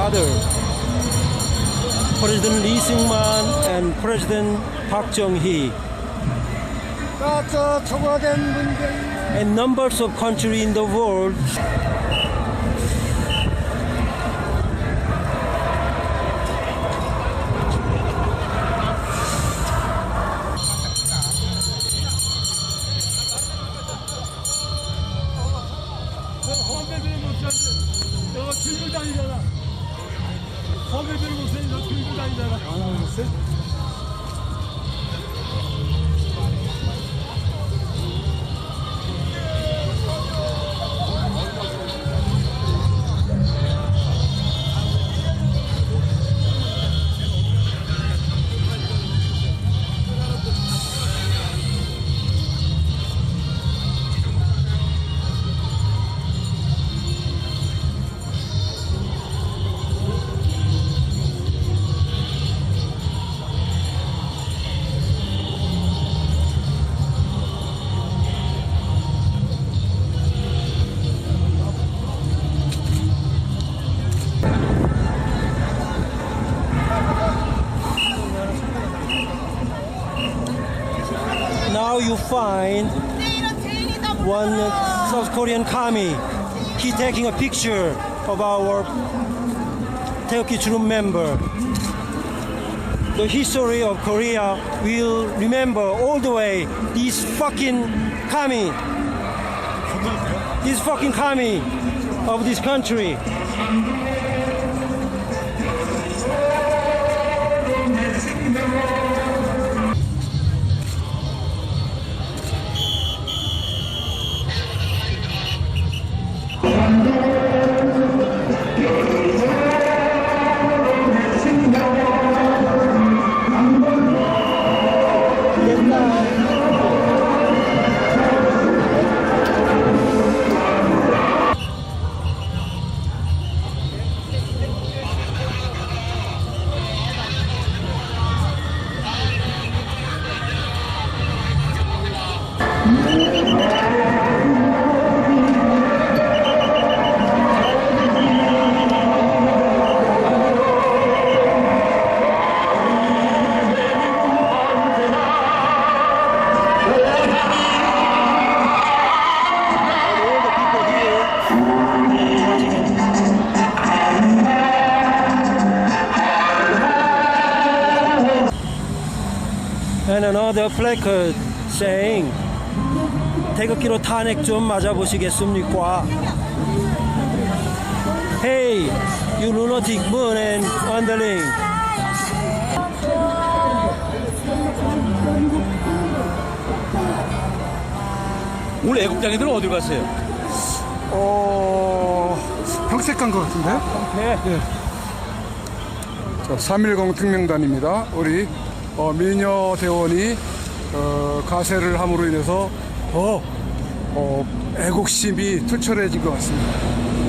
father, President Lee Seung-man and President Park Chung-hee. And numbers of countries in the world you find one South Korean kami. He taking a picture of our Taeoki Jurum member. The history of Korea will remember all the way this fucking kami. This fucking commie of this country. And another placard saying 태극기로 탄핵 좀 맞아보시겠습니까? Hey, you lunatic moon and underling. 오늘 애국장애들은 어디 갔어요? 어 평택 간것 같은데 예. 자, 3.10 특명단입니다 우리 어, 미녀 대원이 어, 가세를 함으로 인해서 더 어, 애국심이 투철해진 것 같습니다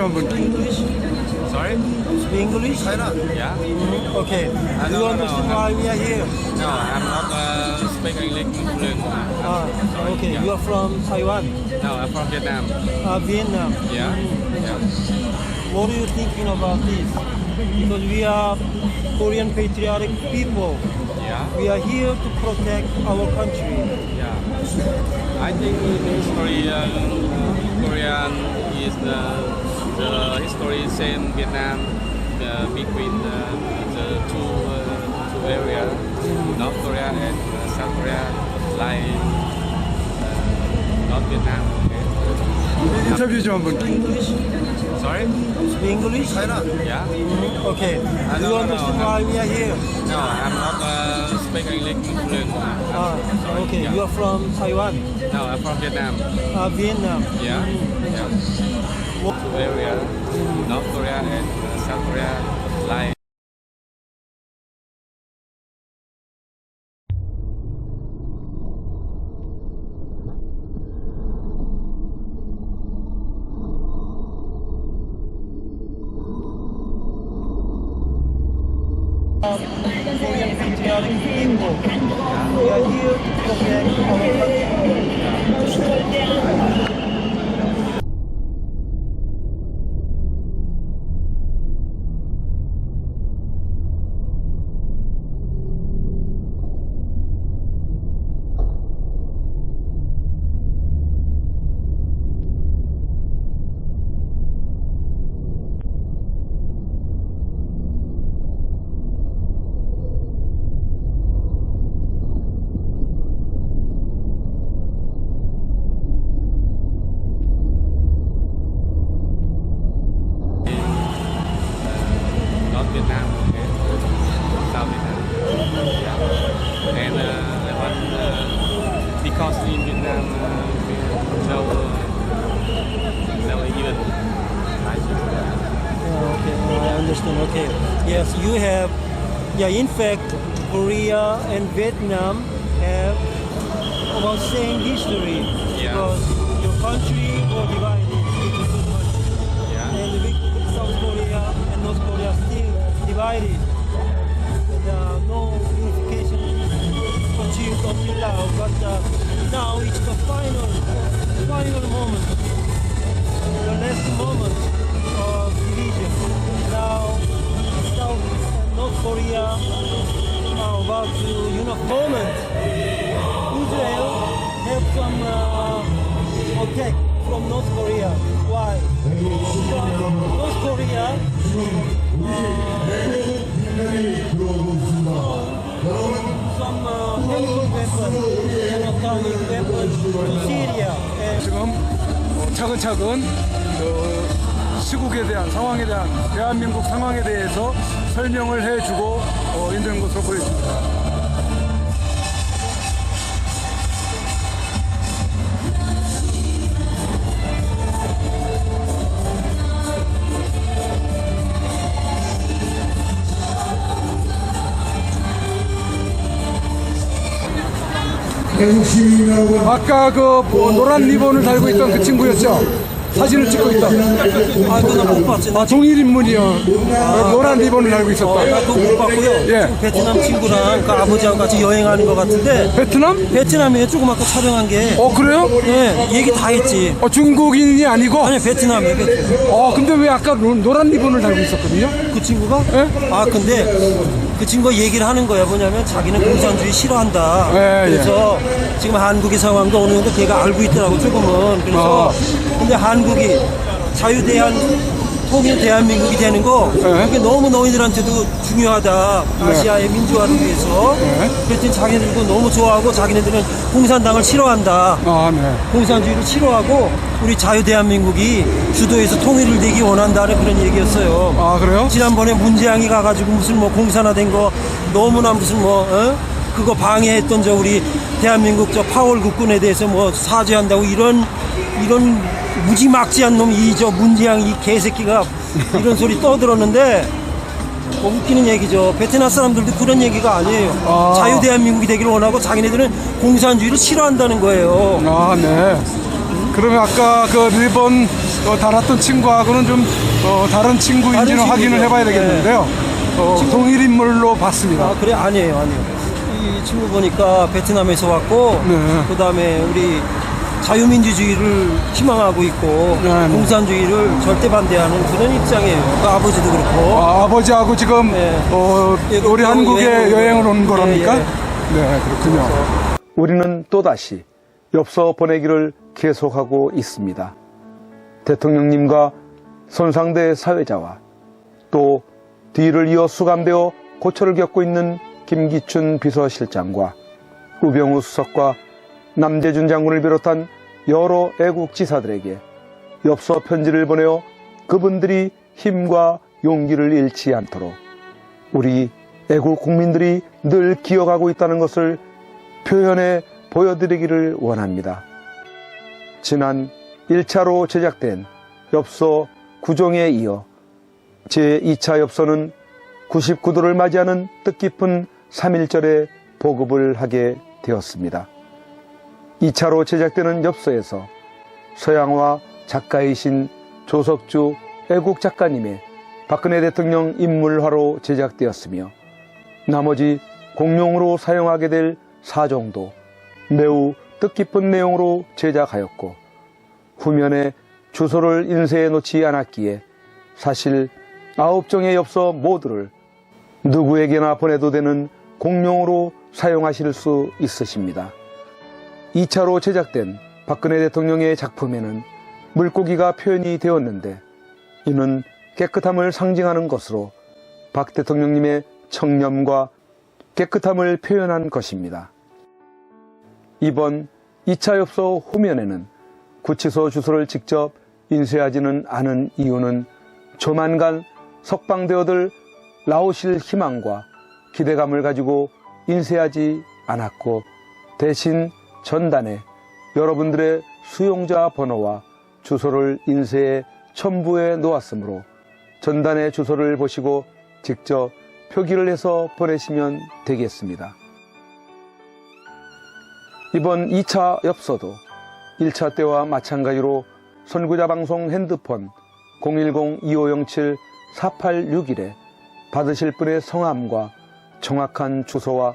German. English? Sorry? Speak English? Why not? Yeah. Mm-hmm. Okay. I you understand know. why we are here? No, I'm not uh, speaking English. Ah, okay. Yeah. You are from Taiwan? No, I'm from Vietnam. Uh, Vietnam. Yeah. Mm-hmm. yeah. What are you thinking about this? Because we are Korean patriotic people. Yeah. We are here to protect our country. Yeah. I think Korean, Korea, uh, Korean is the the history same Vietnam uh, between the, the two, uh, two areas, North Korea and uh, South Korea, like uh, North Vietnam. Okay. 인터뷰 좀 한번 Sorry? Speak English? Yeah? Okay. Do you no, no, understand no. why we are here? No, I'm not uh, speaking English fluent. Ah, okay. Yeah. You are from Taiwan, No, I'm from Vietnam. uh, Vietnam. Yeah. yeah. Where we North Korea and South Korea line. Thank you. Uh, in Vietnam no uh, even license. Yeah, okay, I understand. Okay, yes, you have. Yeah, in fact, Korea and Vietnam have about same history Yeah. because your country were divided into two countries, Yeah. and South Korea and North Korea still divided. And, uh, no unification achieved until now, but uh, now it's the final, final moment the last moment of division. Now, South and North Korea are about to unite. Moment, Israel have some uh, attack from North Korea. Why? North Korea uh, some uh, 지금 어, 차근차근 어, 시국에 대한 상황에 대한 대한민국 상황에 대해서 설명을 해주고 어, 있는 것으로 보여집니다. 아까 그 뭐, 노란 리본을 달고 있던 그 친구였죠? 사진을 찍고 있던. 아, 그건 못 봤어요. 아, 동일 인물이요. 어, 노란 리본을 달고 있었다. 나 그거 못 봤고요. 예. 지금 베트남 친구랑 그 아버지하고 같이 여행하는 것 같은데 베트남? 베트남에 조그맣게 촬영한 게 어, 그래요? 예, 얘기 다 했지. 어, 중국인이 아니고? 아니 베트남이에요. 베트남. 어, 근데 왜 아까 노, 노란 리본을 달고 있었거든요? 그 친구가? 예? 아 근데 그 친구가 얘기를 하는 거야 뭐냐면 자기는 공산주의 싫어한다. 예, 예. 그래서 지금 한국의 상황도 어느 정도 걔가 알고 있더라고 조금은. 그래서 어. 근데 한국이 자유대한 통일 대한민국이 되는 거 예. 그게 너무 너희들한테도 중요하다. 아시아의 민주화를 위해서. 예. 그랬더니 자기네들도 너무 좋아하고 자기네들은 공산당을 싫어한다. 아, 네. 공산주의를 싫어하고 우리 자유 대한민국이 주도해서 통일을 되기 원한다는 그런 얘기였어요. 아, 그래요? 지난번에 문재양이 가가지고 무슨 뭐 공산화된 거 너무나 무슨 뭐 어? 그거 방해했던 저 우리 대한민국 저 파월 국군에 대해서 뭐 사죄한다고 이런 이런 무지막지한 놈 이 저 문재양 이 개새끼가 이런 소리 떠들었는데 뭐 웃기는 얘기죠. 베트남 사람들도 그런 얘기가 아니에요. 아. 자유 대한민국이 되기를 원하고 자기네들은 공산주의를 싫어한다는 거예요. 아, 네. 그러면 아까 그 리본 어, 달았던 친구하고는 좀 어, 다른 친구인지는 다른 확인을. 해봐야 되겠는데요. 어, 동일 인물로 봤습니다. 아 그래 아니에요 아니에요 이 친구 보니까 베트남에서 왔고 네. 그다음에 우리 자유민주주의를 희망하고 있고 네, 네. 공산주의를 절대 반대하는 그런 입장이에요 그 아버지도 그렇고 아, 아버지하고 지금 네. 어, 예, 우리 그 한국에 여행을 여행을 온 예, 거랍니까? 예. 네, 그렇군요. 우리는 또다시 엽서 보내기를 계속하고 있습니다. 대통령님과 손상대 사회자와 또 뒤를 이어 수감되어 고초를 겪고 있는 김기춘 비서실장과 우병우 수석과 남재준 장군을 비롯한 여러 애국 지사들에게 엽서 편지를 보내어 그분들이 힘과 용기를 잃지 않도록 우리 애국 국민들이 늘 기억하고 있다는 것을 표현해 보여드리기를 원합니다. 지난 1차로 제작된 엽서 구종에 이어 제2차 엽서는 99도를 맞이하는 뜻깊은 3.1절에 보급을 하게 되었습니다. 2차로 제작되는 엽서에서 서양화 작가이신 조석주 애국 작가님의 박근혜 대통령 인물화로 제작되었으며 나머지 공용으로 사용하게 될 사정도 매우 뜻깊은 내용으로 제작하였고 후면에 주소를 인쇄해 놓지 않았기에 사실 아홉 종의 엽서 모두를 누구에게나 보내도 되는 공용으로 사용하실 수 있으십니다. 2차로 제작된 박근혜 대통령의 작품에는 물고기가 표현이 되었는데 이는 깨끗함을 상징하는 것으로 박 대통령님의 청렴과 깨끗함을 표현한 것입니다. 이번 2차 엽서 후면에는 구치소 주소를 직접 인쇄하지는 않은 이유는 조만간 석방되어들 나오실 희망과 기대감을 가지고 인쇄하지 않았고 대신 전단에 여러분들의 수용자 번호와 주소를 인쇄해 첨부해 놓았으므로 전단의 주소를 보시고 직접 표기를 해서 보내시면 되겠습니다. 이번 2차 엽서도 1차 때와 마찬가지로 선구자 방송 핸드폰 010-2507-4861에 받으실 분의 성함과 정확한 주소와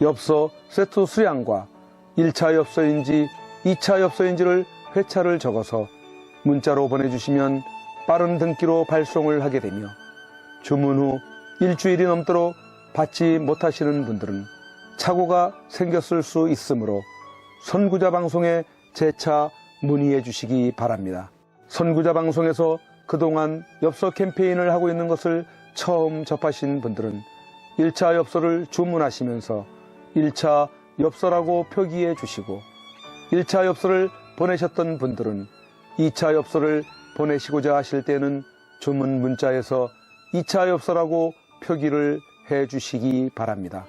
엽서 세트 수량과 1차 엽서인지 2차 엽서인지를 회차를 적어서 문자로 보내주시면 빠른 등기로 발송을 하게 되며 주문 후 일주일이 넘도록 받지 못하시는 분들은 착오가 생겼을 수 있으므로 선구자 방송에 재차 문의해 주시기 바랍니다. 선구자 방송에서 그동안 엽서 캠페인을 하고 있는 것을 처음 접하신 분들은 1차 엽서를 주문하시면서 1차 엽서라고 표기해 주시고 1차 엽서를 보내셨던 분들은 2차 엽서를 보내시고자 하실 때는 주문 문자에서 2차 엽서라고 표기를 해 주시기 바랍니다.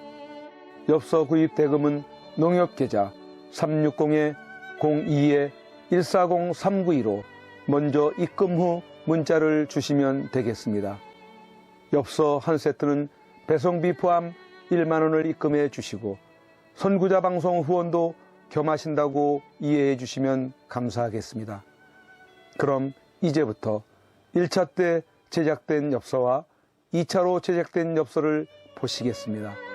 엽서 구입 대금은 농협계좌 360-02-140-392로 먼저 입금 후 문자를 주시면 되겠습니다. 엽서 한 세트는 배송비 포함 1만원을 입금해 주시고 선구자 방송 후원도 겸하신다고 이해해 주시면 감사하겠습니다. 그럼 이제부터 1차 때 제작된 엽서와 2차로 제작된 엽서를 보시겠습니다.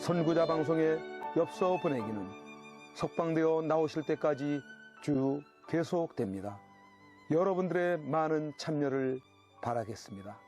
선구자 방송의 엽서 보내기는 석방되어 나오실 때까지 쭉 계속됩니다. 여러분들의 많은 참여를 바라겠습니다.